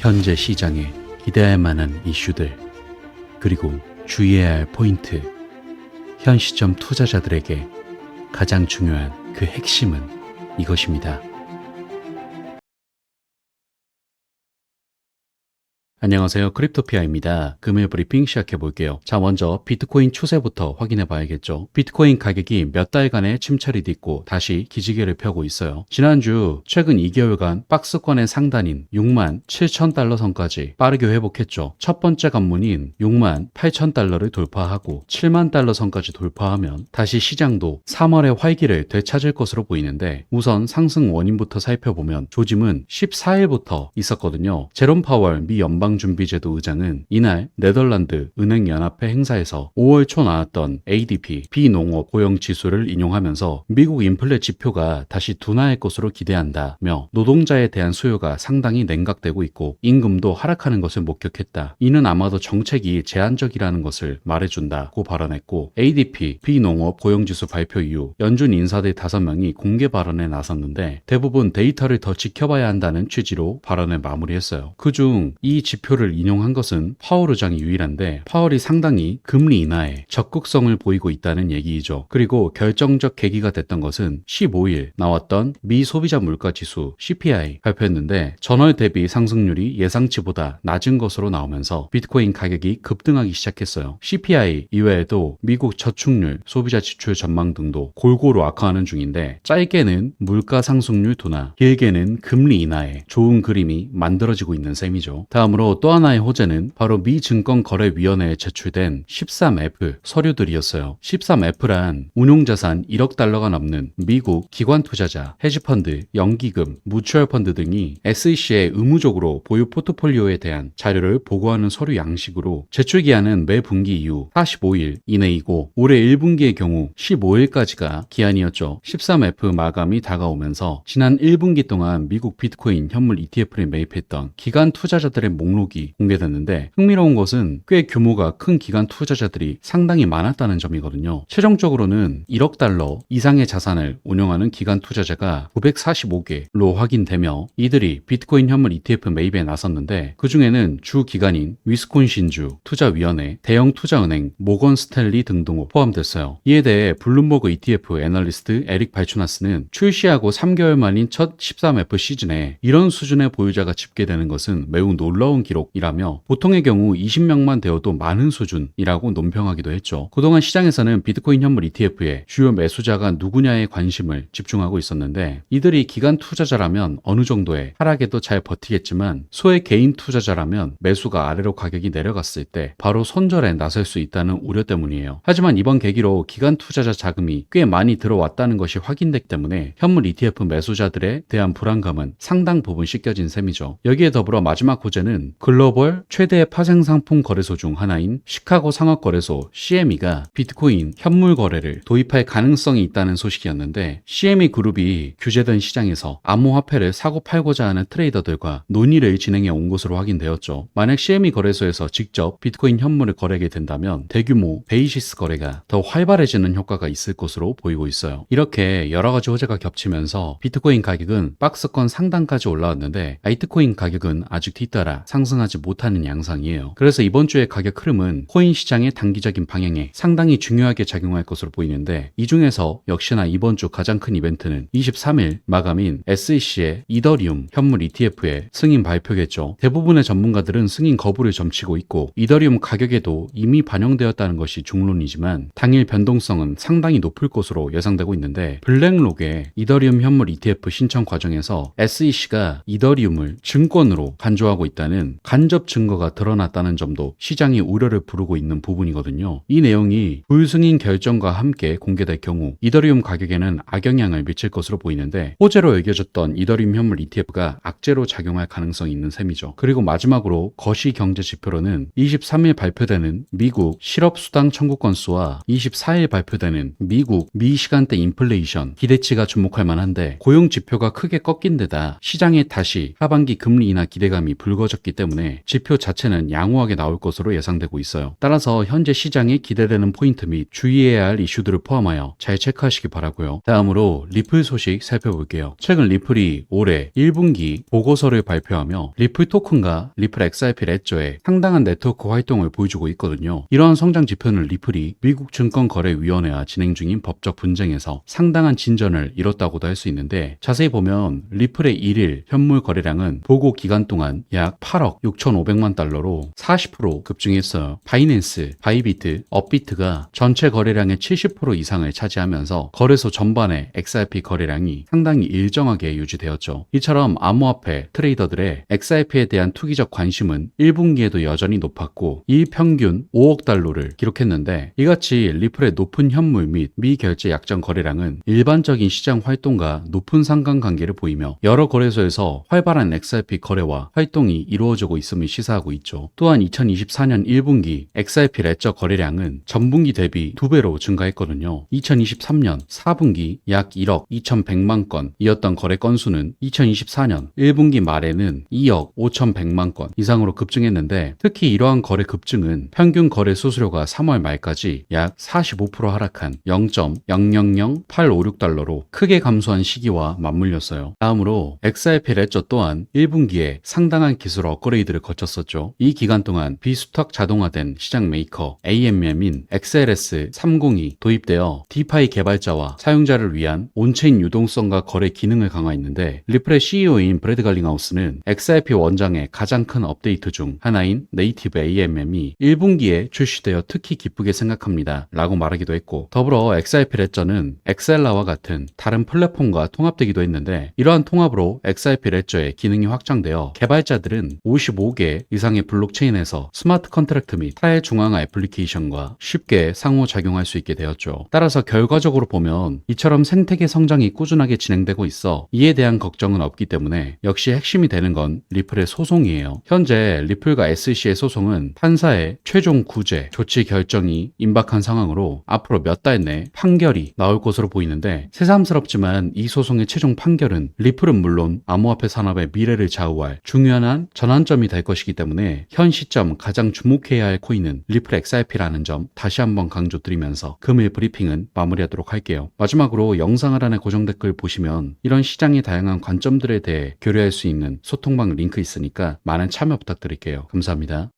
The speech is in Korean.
현재 시장에 기대할 만한 이슈들, 그리고 주의해야 할 포인트, 현 시점 투자자들에게 가장 중요한 그 핵심은 이것입니다. 안녕하세요. 크립토피아입니다. 금일 브리핑 시작해 볼게요. 자, 먼저 비트코인 추세부터 확인해 봐야겠죠. 비트코인 가격이 몇 달간의 침체를 딛고 다시 기지개를 펴고 있어요. 지난주 최근 2개월간 박스권의 상단인 6만 7천 달러 선까지 빠르게 회복했죠. 첫 번째 관문인 6만 8천 달러를 돌파하고 7만 달러 선까지 돌파하면 다시 시장도 3월의 활기를 되찾을 것으로 보이는데 우선 상승 원인부터 살펴보면 조짐은 14일부터 있었거든요. 제롬 파월 미 연방 연방준비제도 의장은 이날 네덜란드 은행연합회 행사에서 5월 초 나왔던 ADP 비농업 고용 지수를 인용하면서 미국 인플레 지표가 다시 둔화할 것으로 기대한다며 노동자에 대한 수요가 상당히 냉각되고 있고 임금도 하락하는 것을 목격했다. 이는 아마도 정책이 제한적이라는 것을 말해준다고 발언했고 ADP 비농업 고용지수 발표 이후 연준 인사들 5명이 공개 발언에 나섰는데 대부분 데이터를 더 지켜봐야 한다는 취지로 발언을 마무리했어요. 그중 이 지표 를 인용한 것은 파월 의장이 유일한데 파월이 상당히 금리 인하에 적극성을 보이고 있다는 얘기이죠. 그리고 결정적 계기가 됐던 것은 15일 나왔던 미 소비자 물가 지수 CPI 발표했는데 전월 대비 상승률이 예상치보다 낮은 것으로 나오면서 비트코인 가격이 급등하기 시작했어요. CPI 이외에도 미국 저축률, 소비자 지출 전망 등도 골고루 악화하는 중인데 짧게는 물가 상승률 둔화, 길게는 금리 인하에 좋은 그림이 만들어지고 있는 셈이죠. 다음으로 또 하나의 호재는 바로 미 증권거래위원회에 제출된 13F 서류들이었어요. 13F란 운용자산 1억 달러가 넘는 미국 기관 투자자, 헤지펀드, 연기금, 무추얼 펀드 등이 SEC에 의무적으로 보유 포트폴리오에 대한 자료를 보고하는 서류 양식으로 제출 기한은 매 분기 이후 45일 이내이고 올해 1분기의 경우 15일까지가 기한이었죠. 13F 마감이 다가오면서 지난 1분기 동안 미국 비트코인 현물 ETF를 매입했던 기관 투자자들의 목록 이 공개됐는데 흥미로운 것은 꽤 규모가 큰 기관 투자자들이 상당히 많았다는 점이거든요. 최종적으로는 1억 달러 이상의 자산을 운영하는 기관 투자자가 945개로 확인되며 이들이 비트코인 현물 ETF 매입에 나섰는데 그 중에는 주 기관인 위스콘신주 투자위원회, 대형 투자은행, 모건 스탠리 등등 포함됐어요. 이에 대해 블룸버그 ETF 애널리스트 에릭 발추나스는 출시하고 3개월 만인 첫 13F 시즌에 이런 수준의 보유자가 집계되는 것은 매우 놀라운 기록이라며 보통의 경우 20명만 되어도 많은 수준이라고 논평하기도 했죠. 그동안 시장에서는 비트코인 현물 ETF에 주요 매수자가 누구냐에 관심을 집중하고 있었는데 이들이 기관 투자자라면 어느 정도의 하락에도 잘 버티겠지만 소액 개인 투자자라면 매수가 아래로 가격이 내려갔을 때 바로 손절에 나설 수 있다는 우려 때문이에요. 하지만 이번 계기로 기관 투자자 자금이 꽤 많이 들어왔다는 것이 확인됐기 때문에 현물 ETF 매수자들에 대한 불안감은 상당 부분 씻겨진 셈이죠. 여기에 더불어 마지막 호재는 글로벌 최대 파생 상품 거래소 중 하나인 시카고 상업거래소 CME가 비트코인 현물 거래를 도입할 가능성이 있다는 소식이었는데 CME 그룹이 규제된 시장에서 암호화폐를 사고 팔고자 하는 트레이더들과 논의를 진행해 온 것으로 확인되었죠. 만약 CME 거래소에서 직접 비트코인 현물을 거래하게 된다면 대규모 베이시스 거래가 더 활발해지는 효과가 있을 것으로 보이고 있어요. 이렇게 여러 가지 호재가 겹치면서 비트코인 가격은 박스권 상단까지 올라왔는데 아이트코인 가격은 아직 뒤따라 상승하지 못하는 양상이에요. 그래서 이번 주의 가격 흐름은 코인 시장의 단기적인 방향에 상당히 중요하게 작용할 것으로 보이는데 이 중에서 역시나 이번 주 가장 큰 이벤트는 23일 마감인 SEC의 이더리움 현물 ETF의 승인 발표겠죠. 대부분의 전문가들은 승인 거부를 점치고 있고 이더리움 가격에도 이미 반영되었다는 것이 중론이지만 당일 변동성은 상당히 높을 것으로 예상되고 있는데 블랙록의 이더리움 현물 ETF 신청 과정에서 SEC가 이더리움을 증권으로 간주하고 있다는 간접 증거가 드러났다는 점도 시장이 우려를 부르고 있는 부분이거든요. 이 내용이 불승인 결정과 함께 공개될 경우 이더리움 가격에는 악영향을 미칠 것으로 보이는데 호재로 여겨졌던 이더리움 현물 ETF가 악재로 작용할 가능성이 있는 셈이죠. 그리고 마지막으로 거시 경제 지표로는 23일 발표되는 미국 실업 수당 청구 건수와 24일 발표되는 미국 미 시간대 인플레이션 기대치가 주목할 만한데 고용 지표가 크게 꺾인 데다 시장에 다시 하반기 금리 인하 기대감이 불거졌기 때문에 지표 자체는 양호하게 나올 것으로 예상되고 있어요. 따라서 현재 시장에 기대되는 포인트 및 주의해야 할 이슈들을 포함하여 잘 체크하시기 바라고요. 다음으로 리플 소식 살펴볼게요. 최근 리플이 올해 1분기 보고서를 발표하며 리플 토큰과 리플 XRP 레저의 상당한 네트워크 활동을 보여주고 있거든요. 이러한 성장 지표는 리플이 미국 증권거래위원회와 진행 중인 법적 분쟁에서 상당한 진전을 이뤘다고도 할 수 있는데 자세히 보면 리플의 1일 현물 거래량은 보고 기간 동안 약 8억 6,500만 달러로 40% 급증했어요. 바이낸스, 바이비트, 업비트가 전체 거래량의 70% 이상을 차지하면서 거래소 전반의 XRP 거래량이 상당히 일정하게 유지되었죠. 이처럼 암호화폐 트레이더들의 XRP에 대한 투기적 관심은 1분기에도 여전히 높았고 이 평균 5억 달러를 기록했는데 이같이 리플의 높은 현물 및 미결제 약정 거래량은 일반적인 시장 활동과 높은 상관관계를 보이며 여러 거래소에서 활발한 XRP 거래와 활동이 이루어 지고 있음을 시사하고 있죠. 또한 2024년 1분기 XRP 레저 거래량은 전분기 대비 2배로 증가했거든요. 2023년 4분기 약 1억 2,100만 건이었던 거래 건수는 2024년 1분기 말에는 2억 5,100만 건 이상으로 급증했는데 특히 이러한 거래 급증은 평균 거래 수수료가 3월 말까지 약 45% 하락한 0.000856달러로 크게 감소한 시기와 맞물렸어요. 다음으로 XRP 레저 또한 1분기에 상당한 기술 업그레이드 를 거쳤었죠. 이 기간 동안 비수탁 자동화된 시장 메이커 AMM인 XLS 302 도입되어 디파이 개발자와 사용자를 위한 온체인 유동성과 거래 기능을 강화했는데 리플의 CEO인 브래드 갈링하우스는 XRP 원장의 가장 큰 업데이트 중 하나인 네이티브 AMM이 1분기에 출시되어 특히 기쁘게 생각합니다. 라고 말하기도 했고 더불어 XRP 레저는 엑셀라와 같은 다른 플랫폼과 통합되기도 했는데 이러한 통합으로 XRP 레저의 기능이 확장되어 개발자들은 55개 이상의 블록체인에서 스마트 컨트랙트 및 타일 중앙화 애플리케이션과 쉽게 상호작용할 수 있게 되었죠. 따라서 결과적으로 보면 이처럼 생태계 성장이 꾸준하게 진행되고 있어 이에 대한 걱정은 없기 때문에 역시 핵심이 되는 건 리플의 소송이에요. 현재 리플과 SC의 소송은 판사의 최종 구제 조치 결정이 임박한 상황으로 앞으로 몇 달 내 판결이 나올 것으로 보이는데 새삼스럽지만 이 소송의 최종 판결은 리플은 물론 암호화폐 산업의 미래를 좌우할 중요한 한 전환 점이 될 것이기 때문에 현 시점 가장 주목해야 할 코인은 리플 XRP라는 점 다시 한번 강조드리면서 금일 브리핑은 마무리하도록 할게요. 마지막으로 영상 하단의 고정 댓글 보시면 이런 시장의 다양한 관점들에 대해 교류할 수 있는 소통방 링크 있으니까 많은 참여 부탁드릴게요. 감사합니다.